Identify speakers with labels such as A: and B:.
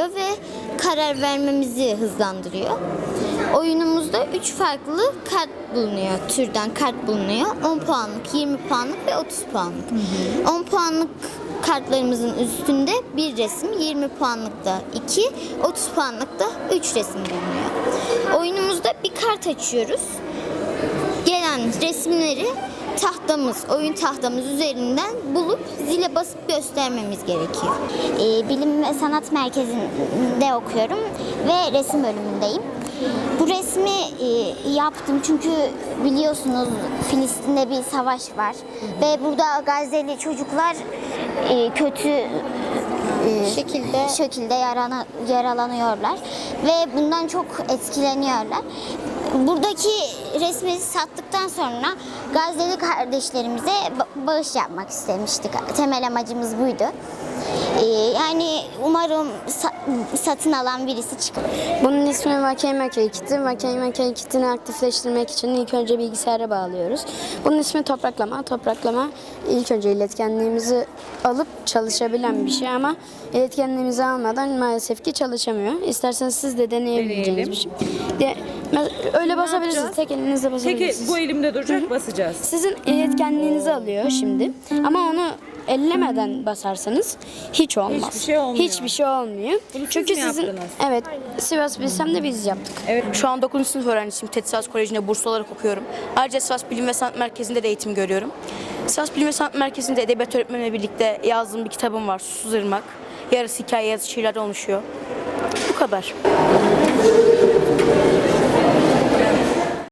A: ve karar vermemizi hızlandırıyor. Oyunumuzda 3 farklı kart bulunuyor, türden kart bulunuyor. 10 puanlık, 20 puanlık ve 30 puanlık. 10 puanlık kartlarımızın üstünde bir resim, 20 puanlıkta 2, 30 puanlıkta 3 resim bulunuyor. Oyunumuzda bir kart açıyoruz. Gelen resimleri tahtamız, oyun tahtamız üzerinden bulup zile basıp göstermemiz gerekiyor.
B: Ee, Bilim ve Sanat Merkezi'nde okuyorum ve resim bölümündeyim. Bu resmi e, yaptım çünkü biliyorsunuz Filistin'de bir savaş var ve burada Gazze'li çocuklar e, kötü e,
A: Şekilde
B: şekilde yarana, yaralanıyorlar ve bundan çok etkileniyorlar. Buradaki resmi sattıktan sonra Gazze'li kardeşlerimize ba- bağış yapmak istemiştik. Temel amacımız buydu. Ee, yani umarım sa- satın alan birisi çıkar.
C: Bunun ismi Makey Makey kiti. Makey Makey kitini aktifleştirmek için ilk önce bilgisayara bağlıyoruz. Bunun ismi topraklama. Topraklama ilk önce iletkenliğimizi alıp çalışabilen bir şey ama iletkenliğimizi almadan maalesef ki çalışamıyor. İsterseniz siz de deneyebileceğiniz bir şey. De, öyle basabilirsiniz.
D: yapacağız?
C: Tek elinizle
D: Peki
C: basabilirsiniz.
D: bu elimde duracak basacağız.
C: Sizin iletkenliğinizi alıyor şimdi. Ama onu ellemeden basarsanız hiç olmaz.
D: Hiçbir şey olmuyor.
C: Hiçbir şey olmuyor.
D: Bunu siz
C: Çünkü
D: mi
C: sizin
D: yaptınız?
C: evet Sivas Bilsem de biz yaptık.
D: Evet.
E: Şu an 9. sınıf öğrencisiyim. TED Sivas Koleji'nde burslu olarak okuyorum. Ayrıca Sivas Bilim ve Sanat Merkezi'nde de eğitim görüyorum. Sivas Bilim ve Sanat Merkezi'nde edebiyat öğretmenimle birlikte yazdığım bir kitabım var. Susuz Irmak. Yarısı hikaye, yarısı şiirlerden oluşuyor. Bu kadar.